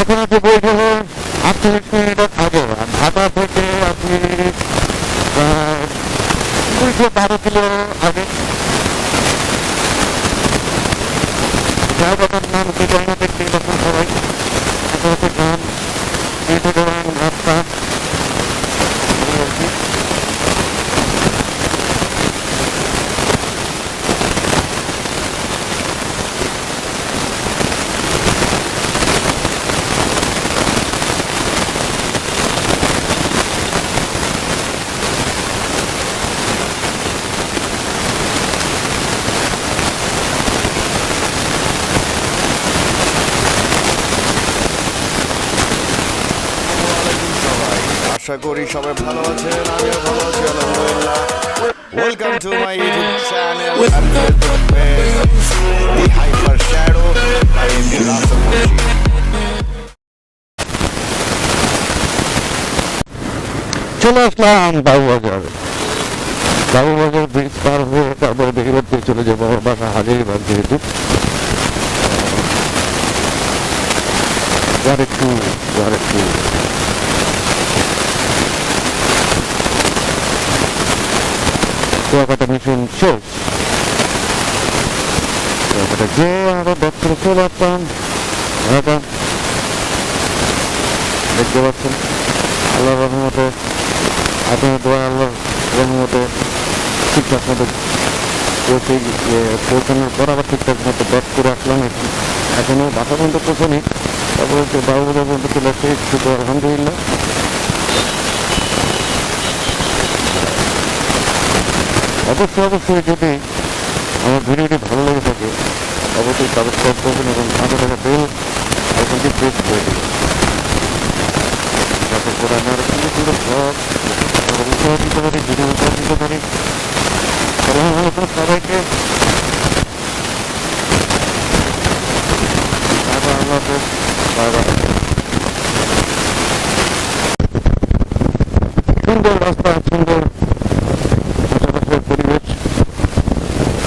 এখন আছে বৈঠক আটচল্লিশ মিনিট খাব ঢাকা থেকে আপনি দুইশো বারো কিলো আগে। জায়গাটার নাম কি জানি না, দেখতে এরকম সবাই এটা হচ্ছে গ্রাম এটা গ্রাম রাস্তা এই আর কি। আসসালামাইকুম সবাই আশা করি সবাই ভালো আছেন, আমিও ভালো আছি, আলহামদুলিল্লাহ। Welcome to my YouTube channel hyper shadow চলে আসলাম বাবুবাজার। বাবুবাজার ব্রিজ পার হয়ে তারপরে দিয়ে চলে যাব আমার বাসা যেহেতু। একটু একটু কুয়াকাটা মিশন শেষ কুয়াকাটা যে আরও দপ্তরে চলে আসলাম ঢাকা দেখতে পাচ্ছেন আল্লাহ রহমতে আপনার দোয়া আল্লাহ রহমতে ঠিকঠাক মতো পৌঁছে পৌঁছানোর পর আবার ঠিকঠাক মতো ব্যাক করে আসলাম। একটু এখনও বাসা পর্যন্ত পৌঁছানি। তারপরে বাবুবাজার পর্যন্ত চলে আসছে। একটু আলহামদুলিল্লাহ। অবশ্যই অবশ্যই যদি আমার ভিডিওটি ভালো লেগে থাকে অবশ্যই সাবস্ক্রাইব করবেন এবং পাশে থাকা বেল আইকনটি প্রেস করে দেবেন যাতে করে আমার সুন্দর সুন্দর ব্লগ উৎসাহ দিতে পারি ভিডিও উৎসাহ দিতে পারি সবাইকে সুন্দর রাস্তা সুন্দর আশেপাশের পরিবেশ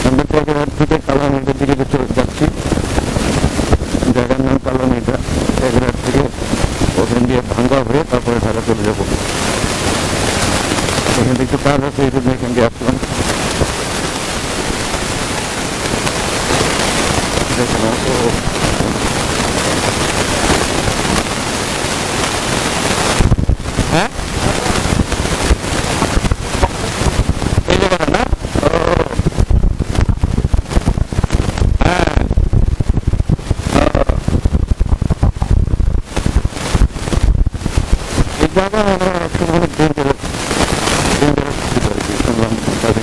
আমরা থেকে থেকে কালামের দিকে চলে যাচ্ছি জায়গার নাম কালামিটা এগুলোর থেকে ওখান দিয়ে ভাঙ্গা হয়ে তারপরে ঢাকা চলে যাব এখান থেকে একটু কাজ আছে এই জন্য এখান দিয়ে আসলাম দেখুন ও হ্যাঁ এই জায়গাটা না ও হ্যাঁ এই জায়গা আমরা একসময় অনেক ডেঞ্জারাস ডেঞ্জারাস ছিল আর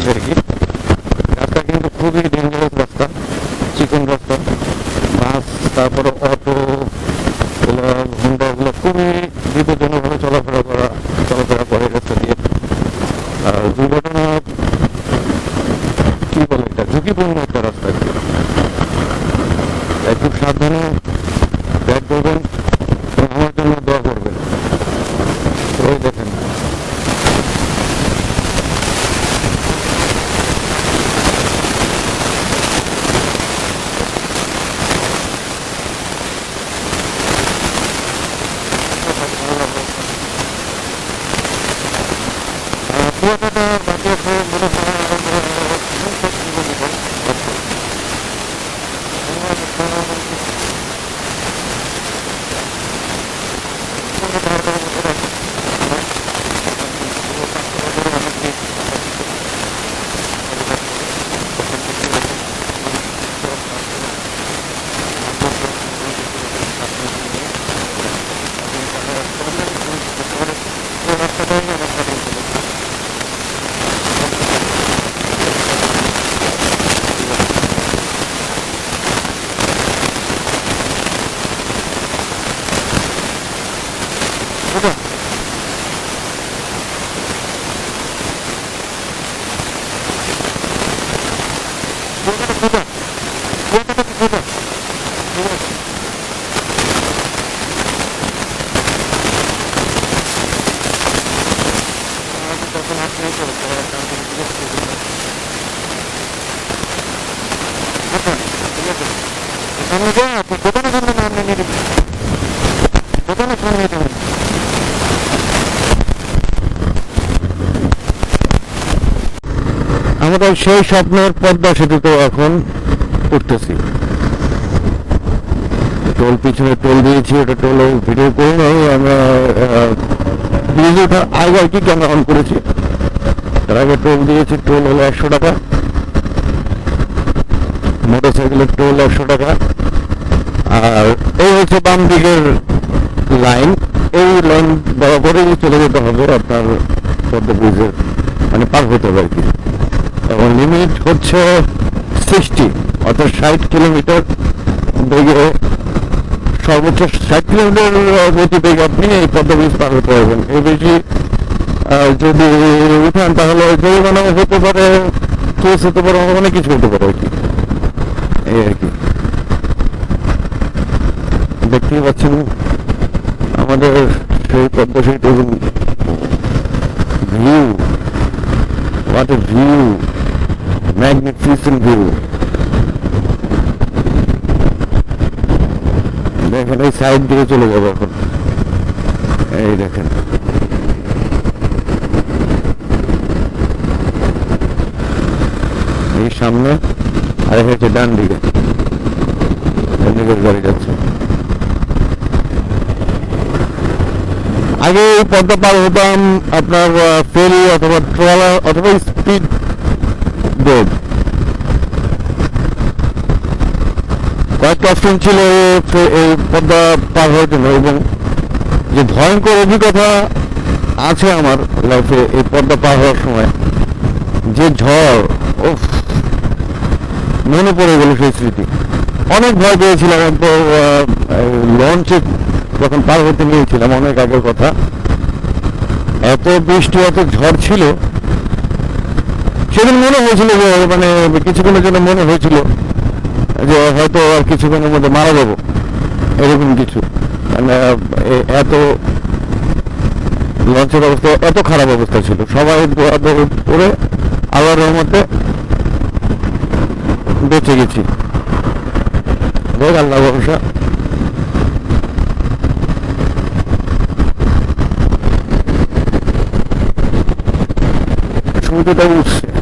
পরামর্শ আর কি রাস্তা কিন্তু খুবই ডেঞ্জারাস রাস্তা, চিকন রাস্তা, বাস, তারপরে অটো হুন্ডা খুবই বিপজ্জনকভাবে চলাফেরা করা, চলাফেরা করে রাস্তা দিয়ে। আর দুর্ঘটনা, কি বলে এটা? ঝুঁকিপূর্ণ একটা রাস্তা। খুব সাবধানে ব্যাগ করবেন এবং আমার জন্য দোয়া করবেন ওই দেখেন আহ, কুয়াকাটা বাকি আছে মনে হয় আমরা সেই স্বপ্নের পদ্মা সেতুতে এখন উঠতেছি। টোল পিছনে টোল দিয়েছি, ওটা টোল ভিডিও করে নাই, আমরা ব্রিজে ওঠার আগে আর কি ক্যামেরা অন করেছি? তার আগে টোল দিয়েছি, টোল হলো একশো টাকা। মোটর সাইকেলের টোল একশো টাকা। আর এই হচ্ছে বাম দিকের লাইন এই লাইন বরাবরই চলে যেতে হবে আপনার পদ্মা ব্রিজের মানে পার হতে হবে আর কি। এবং লিমিট হচ্ছে সিক্সটি অর্থাৎ ষাট কিলোমিটার বেগে। সর্বোচ্চ ষাট কিলোমিটার গতি বেগে আপনি এই পদ্মা ব্রিজ পার হতে পারবেন। এর বেশি যদি উঠান, তাহলে জরিমানা হতে পারে, কেস হতে পারে, অনেক কিছু হতে পারে আর কি। এই আর কি। দেখতেই পাচ্ছেন আমাদের সেই পদ্মা সেতু view What a view Magnificent view! দেখেন, এই সাইড দিয়ে চলে যাব এখন। এই দেখেন। এই সামনে আর হচ্ছে ডান দিকে। ডান গাড়ি যাচ্ছে। আগে এই পদ্মা পার হতাম আপনার ফেরি অথবা ট্রলার অথবা স্পিড বোট। কয়েকটা অপশন ছিল এই পদ্মা পার হওয়ার জন্য এবং যে ভয়ঙ্কর অভিজ্ঞতা আছে আমার লাইফে এই পদ্মা পার হওয়ার সময়, যে ঝড়, উফ, মনে পড়ে গেল সেই স্মৃতি। অনেক ভয় পেয়েছিলাম লঞ্চে যখন পার হতে নিয়েছিলাম অনেক আগের কথা, এত বৃষ্টি, এত ঝড় ছিল, সেদিন মনে হয়েছিল যে মানে কিছুক্ষণের জন্য মনে হয়েছিল যে, হয়তো আর কিছুক্ষণের মধ্যে মারা যাব, এরকম কিছু। মানে এত লঞ্চের অবস্থা, এত খারাপ অবস্থা ছিল। সবাই দৌড় করে আল্লাহর রহমতে বেঁচে গেছি। দেখ আল্লাহ ভরসা। mundo da Rússia.